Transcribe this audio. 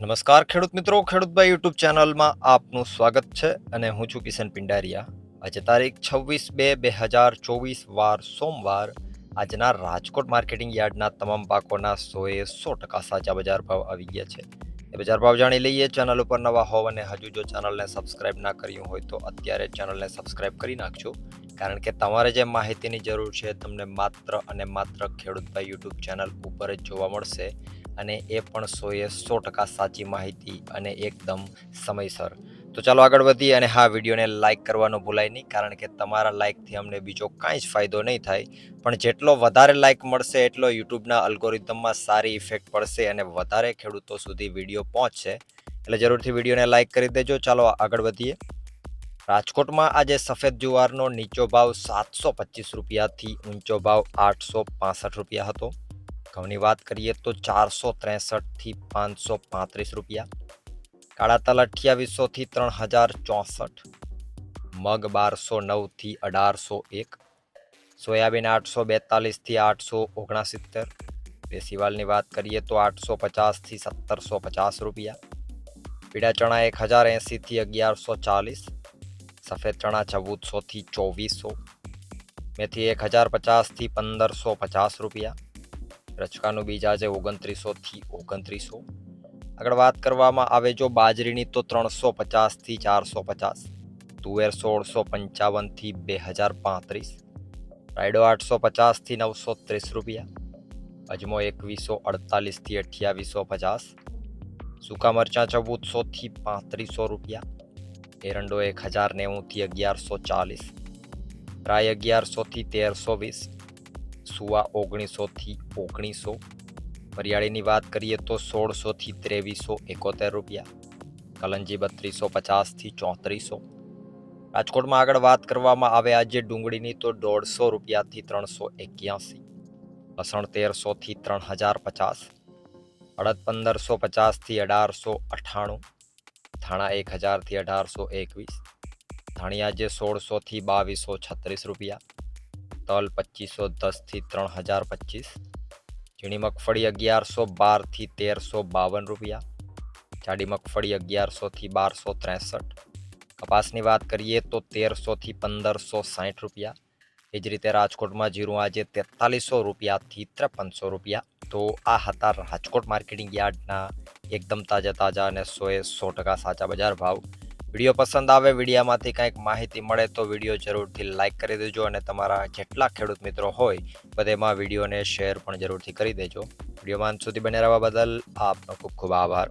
નમસ્કાર ખેડૂત મિત્રો ખેડૂતભાઈ યુટ્યુબ ચેનલમાં આપનું સ્વાગત છે અને હું છું કિશન પિંડારિયા. આજે તારીખ છવ્વીસ બે બે હજાર ચોવીસ, વાર સોમવાર. આજના રાજકોટ માર્કેટિંગ યાર્ડના તમામ પાકોના સોએ સો ટકા સાચા બજાર ભાવ આવી ગયા છે. એ બજાર ભાવ જાણી લઈએ, ચેનલ ઉપર નવા હોવ અને હજુ જો ચેનલને સબસ્ક્રાઇબ ના કર્યું હોય તો અત્યારે ચેનલને સબસ્ક્રાઇબ કરી નાખજો. કારણ કે તમારે જે માહિતીની જરૂર છે તમને માત્ર અને માત્ર ખેડૂતભાઈ યુટ્યુબ ચેનલ ઉપર જ જોવા મળશે. અને એ પણ સોએ સો ટકા સાચી માહિતી અને એકદમ સમયસર. તો ચાલો આગળ વધીએ અને હા, વિડીયોને લાઇક કરવાનો ભૂલાય નહીં, કારણ કે તમારા લાઇકથી અમને બીજો કાંઈ જ ફાયદો નહીં થાય. પણ જેટલો વધારે લાઇક મળશે, એટલો યુટ્યુબના અલ્ગોરિધમમાં સારી ઇફેક્ટ પડશે અને વધારે ખેડૂતો સુધી વીડિયો પહોંચશે. એટલે જરૂરથી વિડીયોને લાઇક કરી દેજો. ચાલો આગળ વધીએ. રાજકોટમાં આજે સફેદ જુવારનો નીચો ભાવ સાતસો પચીસ રૂપિયાથી ઊંચો ભાવ આઠસો પાસઠ રૂપિયા હતો. ઘઉંની વાત કરીએ તો ચારસો ત્રેસઠથી પાંચસો પાંત્રીસ રૂપિયા, કાળા તલ અઠ્યાવીસોથી ત્રણ હજાર ચોસઠ, મગ બારસો નવથી અઢારસો એક, સોયાબીન આઠસો બેતાલીસથી આઠસો ઓગણસિત્તેર દેશીવાલની વાત કરીએ તો આઠસો પચાસથી સત્તરસો પચાસ રૂપિયા, પીળા ચણા એક હજાર એંસીથી અગિયારસો ચાલીસ, સફેદ ચણા ચૌદસોથી ચોવીસો, મેથી એક હજાર પચાસથી પંદરસો પચાસ રૂપિયા રચકાનું બીજ આજે ઓગણત્રીસોથી ઓગણત્રીસો. આગળ વાત કરવામાં આવે જો બાજરીની તો ત્રણસો પચાસથી ચારસો પચાસ, તુવેર સોળસો પંચાવનથી બે હજાર પાંત્રીસ, રાયડો આઠસો પચાસથી નવસો ત્રીસ રૂપિયા, અજમો એકવીસો અડતાલીસથી અઠ્યાવીસો પચાસ, સૂકા મરચાં ચૌદસોથી પાંત્રીસો રૂપિયા, એરંડો એક હજાર નેવુંથી અગિયારસો ચાલીસ રાય અગિયારસોથી તેરસો વીસ સુવા ઓગણીસોથી ઓગણીસો. વરિયાળીની વાત કરીએ તો સોળસોથી ત્રેવીસો એકોતેર રૂપિયા. કલંજી બત્રીસો પચાસથી ચોત્રીસો. રાજકોટમાં આગળ વાત કરવામાં આવે આજે ડુંગળીની તો દોઢસો રૂપિયાથી ત્રણસો એક્યાસી. લસણ તેરસોથી ત્રણ હજાર પચાસ. અડદ પંદરસો પચાસથી અઢારસો અઠ્ઠાણું. ધાણા એક હજારથી અઢારસો એકવીસ. ધાણી આજે સોળસોથી બાવીસો છત્રીસ રૂપિયા. તલ પચીસો દસથી ત્રણ હજાર પચીસ. ઝીણી મગફળી અગિયારસો બારથી તેરસો બાવન રૂપિયા. જાડી મગફળી અગિયારસોથી બારસો ત્રેસઠ. કપાસની વાત કરીએ તો તેરસોથી પંદરસો સાઠ રૂપિયા. એ જ રીતે રાજકોટમાં જીરું આજે તેતાલીસો રૂપિયાથી ત્રેપનસો રૂપિયા. તો આ હતા રાજકોટ માર્કેટિંગ યાર્ડના એકદમ તાજા તાજા અને સોએ સો ટકા સાચા બજાર ભાવ. વીડિયો પસંદ આવે, વિડીયામાંથી કંઈક માહિતી મળે તો વીડિયો જરૂરથી લાઇક કરી દેજો અને તમારા જેટલા ખેડૂત મિત્રો હોય, બધેમાં વિડીયોને શેર પણ જરૂરથી કરી દેજો. વિડીયોમાં સુધી બને રહેવા બદલ આપનો ખૂબ ખૂબ આભાર.